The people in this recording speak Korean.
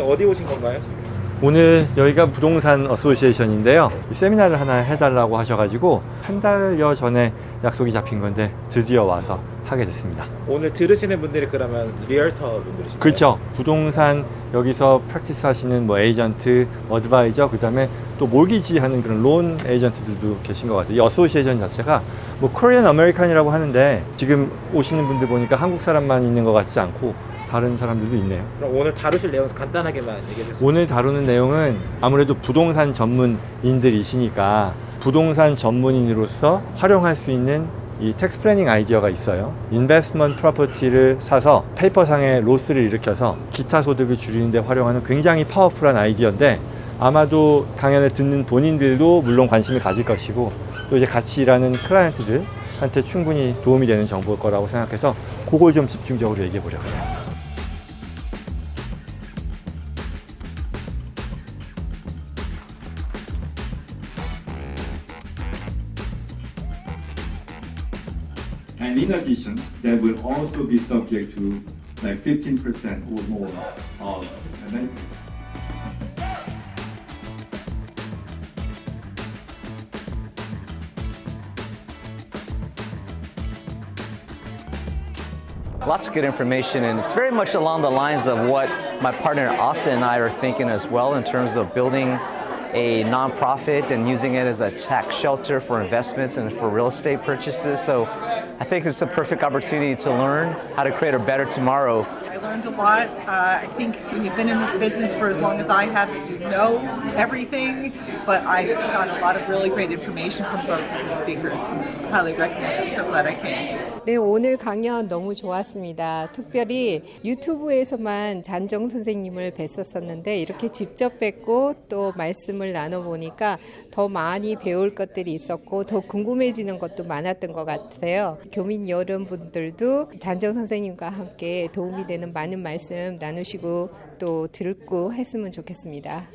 어디 오신 건가요? 오늘 여기가 부동산 어소시에이션인데요. 이 세미나를 하나 해달라고 하셔가지고 한 달여 전에 약속이 잡힌 건데 드디어 와서 하게 됐습니다. 오늘 들으시는 분들이 그러면 리얼터 분들이신가요? 그렇죠. 부동산 여기서 프랙티스 하시는 뭐 에이전트, 어드바이저, 그 다음에 또 몰기지 하는 그런 론 에이전트들도 계신 것 같아요. 이 어소시에이션 자체가 뭐 코리안 아메리칸이라고 하는데 지금 오시는 분들 보니까 한국 사람만 있는 것 같지 않고 다른 사람들도 있네요. 그럼 오늘 다루실 내용 간단하게만 얘기해 주세요. 오늘 다루는 내용은 아무래도 부동산 전문인들이시니까 부동산 전문인으로서 활용할 수 있는 이 텍스 플래닝 아이디어가 있어요. 인베스트먼트 프로퍼티를 사서 페이퍼상의 로스를 일으켜서 기타 소득을 줄이는 데 활용하는 굉장히 파워풀한 아이디어인데 아마도 강연을 듣는 본인들도 물론 관심을 가질 것이고 또 이제 같이 일하는 클라이언트들한테 충분히 도움이 되는 정보일 거라고 생각해서 그걸 좀 집중적으로 얘기해 보려고 해요. And in addition, that will also be subject to like 15% or more of amendment. Lots of good information, and it's very much along the lines of what my partner Austin and I are thinking as well in terms of building a nonprofit and using it as a tax shelter for investments and for real estate purchases. So I think it's a perfect opportunity to learn how to create a better tomorrow learned a lot. Uh, I think when you've been in this business for as long as I have, that you know everything. But I got a lot of really great information from both of the speakers. Highly recommend it. So glad I came. 네, 오늘 강연 너무 좋았습니다. 특별히 유튜브에서만 잔정 선생님을 뵀었었는데 이렇게 직접 뵙고 또 말씀을 나눠보니까 더 많이 배울 것들이 있었고 더 궁금해지는 것도 많았던 것 같아요. 교민 여러분들도 잔정 선생님과 함께 도움이 되는 많은 말씀 나누시고 또 듣고 했으면 좋겠습니다.